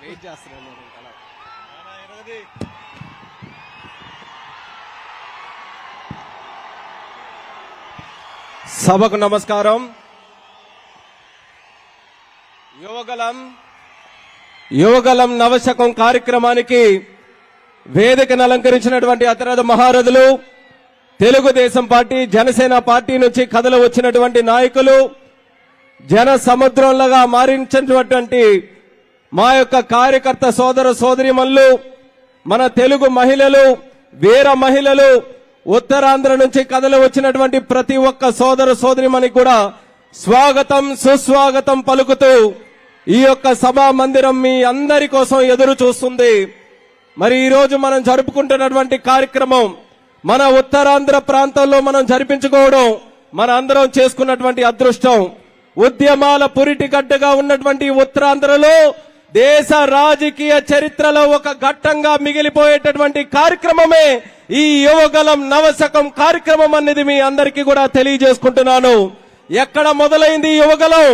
Wait చేస్తున్నాను నేను ఇంకా అలా. సభకు నమస్కారం యువగలం యువగలం నవశకం కార్యక్రమానికి వేదికను అలంకరించినటువంటి అతిరథ మహారథులు తెలుగుదేశం పార్టీ జనసేన పార్టీ నుంచి కథలు వచ్చినటువంటి నాయకులు జన సముద్రంలాగా మారించినటువంటి మా యొక్క కార్యకర్త సోదర సోదరిమల్లు మన తెలుగు మహిళలు వీర మహిళలు ఉత్తరాంధ్ర నుంచి కథలు వచ్చినటువంటి ప్రతి ఒక్క సోదర సోదరిమని కూడా స్వాగతం సుస్వాగతం పలుకుతూ ఈ యొక్క సభా మందిరం మీ అందరి కోసం ఎదురు చూస్తుంది. మరి ఈరోజు మనం జరుపుకుంటున్నటువంటి కార్యక్రమం మన ఉత్తరాంధ్ర ప్రాంతంలో మనం జరిపించుకోవడం మన అందరం చేసుకున్నటువంటి అదృష్టం. ఉద్యమాల పురిటిగడ్డగా ఉన్నటువంటి ఉత్తరాంధ్రలో దేశ రాజకీయ చరిత్రలో ఒక ఘట్టంగా మిగిలిపోయేటటువంటి కార్యక్రమమే ఈ యువగలం నవశకం కార్యక్రమం అనేది మీ అందరికీ కూడా తెలియజేసుకుంటున్నాను. ఎక్కడ మొదలైంది యువగలం?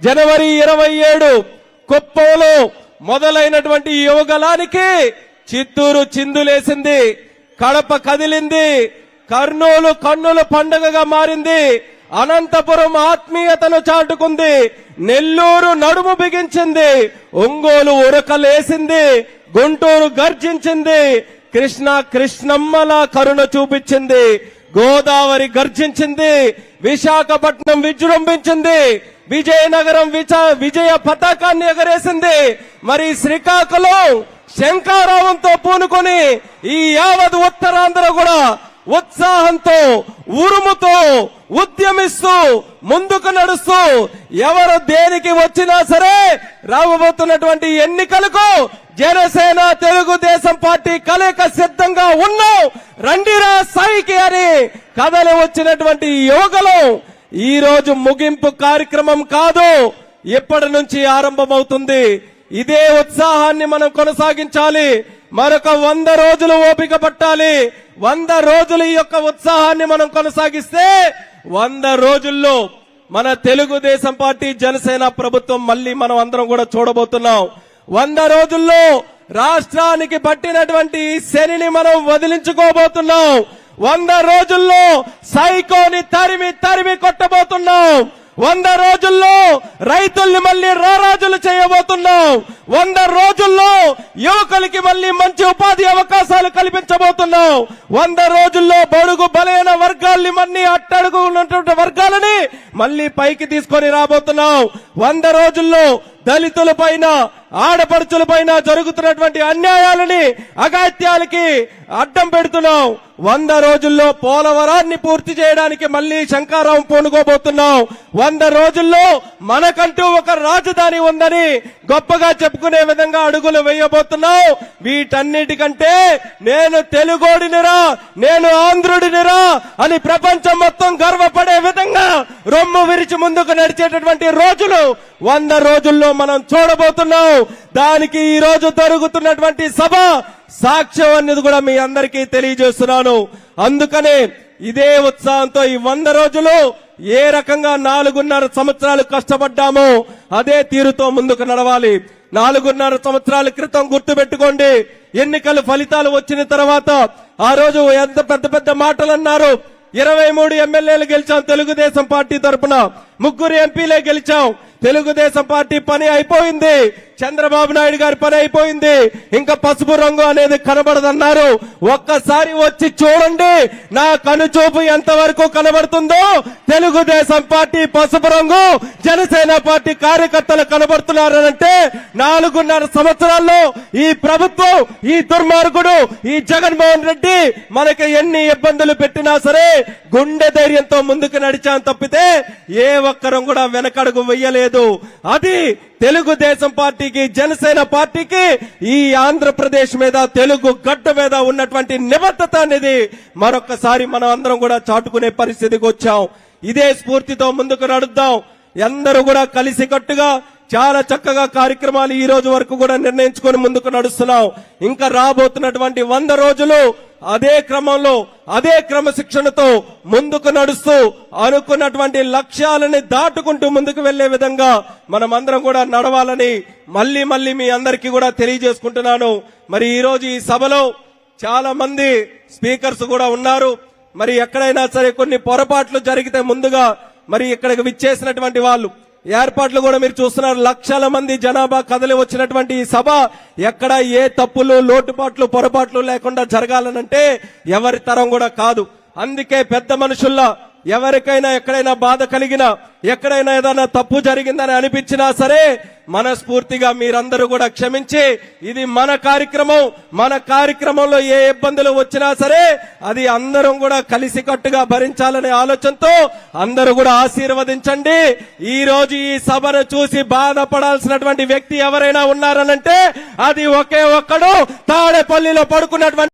జనవరి ఇరవై ఏడు కుప్పంలో మొదలైనటువంటి యువగలానికి చిత్తూరు చిందులేసింది కడప కదిలింది కర్నూలు కన్నుల పండుగగా మారింది అనంతపురం ఆత్మీయతను చాటుకుంది. నెల్లూరు నడుము బిగించింది. ఒంగోలు ఉరకలేసింది. గుంటూరు గర్జించింది. కృష్ణ కృష్ణమ్మలా కరుణ చూపించింది. గోదావరి గర్జించింది. విశాఖపట్నం విజృంభించింది. విజయనగరం విజయ పతాకాన్ని ఎగరేసింది. మరి శ్రీకాకుళం శంకారావంతో పూనుకొని ఈ యావత్ ఉత్తరాంధ్ర కూడా ఉత్సాహంతో ఉరుముతో ఉద్యమిస్తూ ముందుకు నడుస్తూ ఎవరు దేనికి వచ్చినా సరే రాబోతున్నటువంటి ఎన్నికలకు జనసేన తెలుగుదేశం పార్టీ కలయిక సిద్ధంగా ఉన్నాం. రండిరా సాయికి అని కథలు వచ్చినటువంటి యువకులు. ఈ రోజు ముగింపు కార్యక్రమం కాదు. ఇప్పటి నుంచి ఆరంభమవుతుంది. ఇదే ఉత్సాహాన్ని మనం కొనసాగించాలి. మరొక వంద రోజులు ఓపిక పట్టాలి. వంద రోజులు ఈ యొక్క ఉత్సాహాన్ని మనం కొనసాగిస్తే వంద రోజుల్లో మన తెలుగుదేశం పార్టీ జనసేన ప్రభుత్వం మళ్ళీ మనం అందరం కూడా చూడబోతున్నాం. వంద రోజుల్లో రాష్ట్రానికి పట్టినటువంటి శనిని మనం వదిలించుకోబోతున్నాం. వంద రోజుల్లో సైకోని తరిమి తరిమి కొట్టబోతున్నాం. వంద రోజుల్లో రైతుల్ని మళ్ళీ రారాజులు చేయబోతున్నాం. వంద రోజుల్లో యువకులకి మళ్ళీ మంచి ఉపాధి అవకాశాలు కల్పించబోతున్నాం. వంద రోజుల్లో బడుగు బలైన వర్గాల్ని మళ్ళీ అట్టడుగు ఉన్నటువంటి వర్గాలని మళ్ళీ పైకి తీసుకొని రాబోతున్నాం. వంద రోజుల్లో దళితుల పైన ఆడపడుచుల పైన జరుగుతున్నటువంటి అన్యాయాలని అగాత్యాలకి అడ్డం పెడుతున్నాం. వంద రోజుల్లో పోలవరాన్ని పూర్తి చేయడానికి మళ్ళీ శంకారావం పూనుకోబోతున్నాం. వంద రోజుల్లో మనకంటూ ఒక రాజధాని ఉందని గొప్పగా చెప్పుకునే విధంగా అడుగులు వేయబోతున్నాం. వీటన్నిటికంటే నేను తెలుగోడినిరా నేను ఆంధ్రుడినిరా అని ప్రపంచం మొత్తం గర్వపడే విధంగా రొమ్ము విరిచి ముందుకు నడిచేటటువంటి రోజులు వంద రోజుల్లో మనం చూడబోతున్నాం. దానికి ఈ రోజు జరుగుతున్నటువంటి సభ సాక్ష్యం అనేది కూడా మీ అందరికీ తెలియజేస్తున్నాను. అందుకనే ఇదే ఉత్సాహంతో ఈ వంద రోజులు ఏ రకంగా నాలుగున్నర సంవత్సరాలు కష్టపడ్డామో అదే తీరుతో ముందుకు నడవాలి. నాలుగున్నర సంవత్సరాల క్రితం గుర్తు పెట్టుకోండి ఎన్నికల ఫలితాలు వచ్చిన తర్వాత ఆ రోజు ఎంత పెద్ద పెద్ద మాటలు అన్నారు. ఇరవై మూడు ఎమ్మెల్యేలు గెలిచాం తెలుగుదేశం పార్టీ తరపున. ముగ్గురు ఎంపీలే గెలిచాం. తెలుగుదేశం పార్టీ పని అయిపోయింది. చంద్రబాబు నాయుడు గారి పని అయిపోయింది. ఇంకా పసుపు రంగు అనేది కనబడదన్నారు. ఒక్కసారి వచ్చి చూడండి. నా కనుచూపు ఎంత వరకు కనబడుతుందో. తెలుగుదేశం పార్టీ పసుపు రంగు జనసేన పార్టీ కార్యకర్తలు కనబడుతున్నారనంటే నాలుగున్నర సంవత్సరాల్లో ఈ ప్రభుత్వం ఈ దుర్మార్గుడు ఈ జగన్మోహన్ రెడ్డి మనకి ఎన్ని ఇబ్బందులు పెట్టినా సరే గుండె ధైర్యంతో ముందుకు నడిచాం తప్పితే ఏ ఒక్కరం కూడా వెనకడుగు వెయ్యలేదు అది తెలుగుదేశం పార్టీ పార్టీకి జనసేన పార్టీకి ఈ ఆంధ్రప్రదేశ్ మీద తెలుగు గడ్డ మీద ఉన్నటువంటి నిబద్ధత అనేది మరొకసారి మనం అందరం కూడా చాటుకునే పరిస్థితికి వచ్చాం. ఇదే స్ఫూర్తితో ముందుకు నడుద్దాం. అందరూ కూడా కలిసికట్టుగా చాలా చక్కగా కార్యక్రమాలు ఈ రోజు వరకు కూడా నిర్ణయించుకొని ముందుకు నడుస్తున్నాం. ఇంకా రాబోతున్నటువంటి వంద రోజులు అదే క్రమంలో అదే క్రమశిక్షణతో ముందుకు నడుస్తూ అనుకున్నటువంటి లక్ష్యాలని దాటుకుంటూ ముందుకు వెళ్ళే విధంగా మనమందరం కూడా నడవాలని మళ్ళీ మళ్ళీ మీ అందరికీ కూడా తెలియజేసుకుంటున్నాను. మరి ఈ రోజు ఈ సభలో చాలా మంది స్పీకర్స్ కూడా ఉన్నారు. మరి ఎక్కడైనా సరే కొన్ని పొరపాట్లు జరిగితే ముందుగా మరి ఇక్కడికి విచ్చేసినటువంటి వాళ్ళు ఏర్పాట్లు కూడా మీరు చూస్తున్నారు. లక్షల మంది జనాభా కదలి వచ్చినటువంటి ఈ సభ ఎక్కడ ఏ తప్పులు లోటుపాట్లు పొరపాట్లు లేకుండా జరగాలనంటే ఎవరి తరం కూడా కాదు. అందుకే పెద్ద మనుషుల్లో ఎవరికైనా ఎక్కడైనా బాధ కలిగినా ఎక్కడైనా ఏదైనా తప్పు జరిగిందని అనిపించినా సరే మనస్ఫూర్తిగా మీరందరూ కూడా క్షమించి ఇది మన కార్యక్రమం మన కార్యక్రమంలో ఏ ఇబ్బందులు వచ్చినా సరే అది అందరం కూడా కలిసికట్టుగా భరించాలనే ఆలోచనతో అందరూ కూడా ఆశీర్వదించండి. ఈ రోజు ఈ సభను చూసి బాధపడాల్సినటువంటి వ్యక్తి ఎవరైనా ఉన్నారనంటే అది ఒకే ఒక్కడు తాడేపల్లిలో పడుకున్నటువంటి